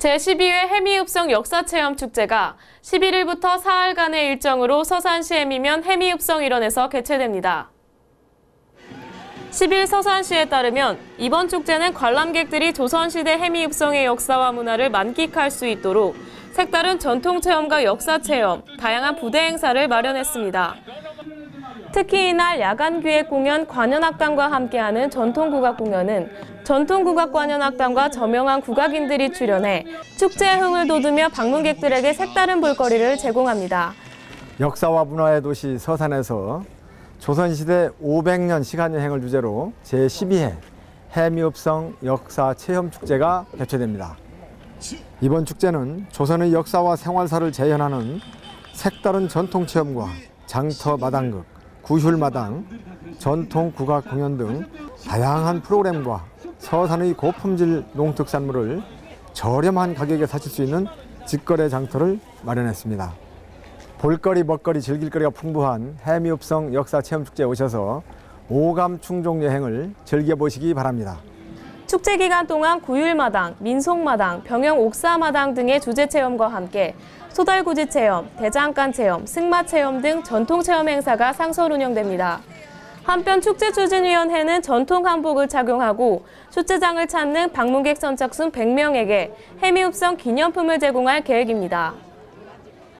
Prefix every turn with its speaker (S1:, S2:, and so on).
S1: 제12회 해미읍성 역사체험축제가 11일부터 사흘간의 일정으로 서산시 해미면 해미읍성 일원에서 개최됩니다. 10일 서산시에 따르면 이번 축제는 관람객들이 조선시대 해미읍성의 역사와 문화를 만끽할 수 있도록 색다른 전통체험과 역사체험, 다양한 부대 행사를 마련했습니다. 특히 이날 야간 기획 공연 관현악단과 함께하는 전통국악 공연은 전통국악 관현악단과 저명한 국악인들이 출연해 축제의 흥을 돋우며 방문객들에게 색다른 볼거리를 제공합니다.
S2: 역사와 문화의 도시 서산에서 조선시대 500년 시간여행을 주제로 제12회 해미읍성 역사 체험축제가 개최됩니다. 이번 축제는 조선의 역사와 생활사를 재현하는 색다른 전통체험과 장터 마당극, 구휼마당, 전통 국악 공연 등 다양한 프로그램과 서산의 고품질 농특산물을 저렴한 가격에 사실 수 있는 직거래 장터를 마련했습니다. 볼거리, 먹거리, 즐길거리가 풍부한 해미읍성 역사체험축제에 오셔서 오감 충족 여행을 즐겨보시기 바랍니다.
S1: 축제 기간 동안 구율마당, 민속마당, 병영 옥사마당 등의 주제 체험과 함께 소달구지 체험, 대장간 체험, 승마 체험 등 전통 체험 행사가 상설 운영됩니다. 한편 축제 추진위원회는 전통 한복을 착용하고 축제장을 찾는 방문객 선착순 100명에게 해미읍성 기념품을 제공할 계획입니다.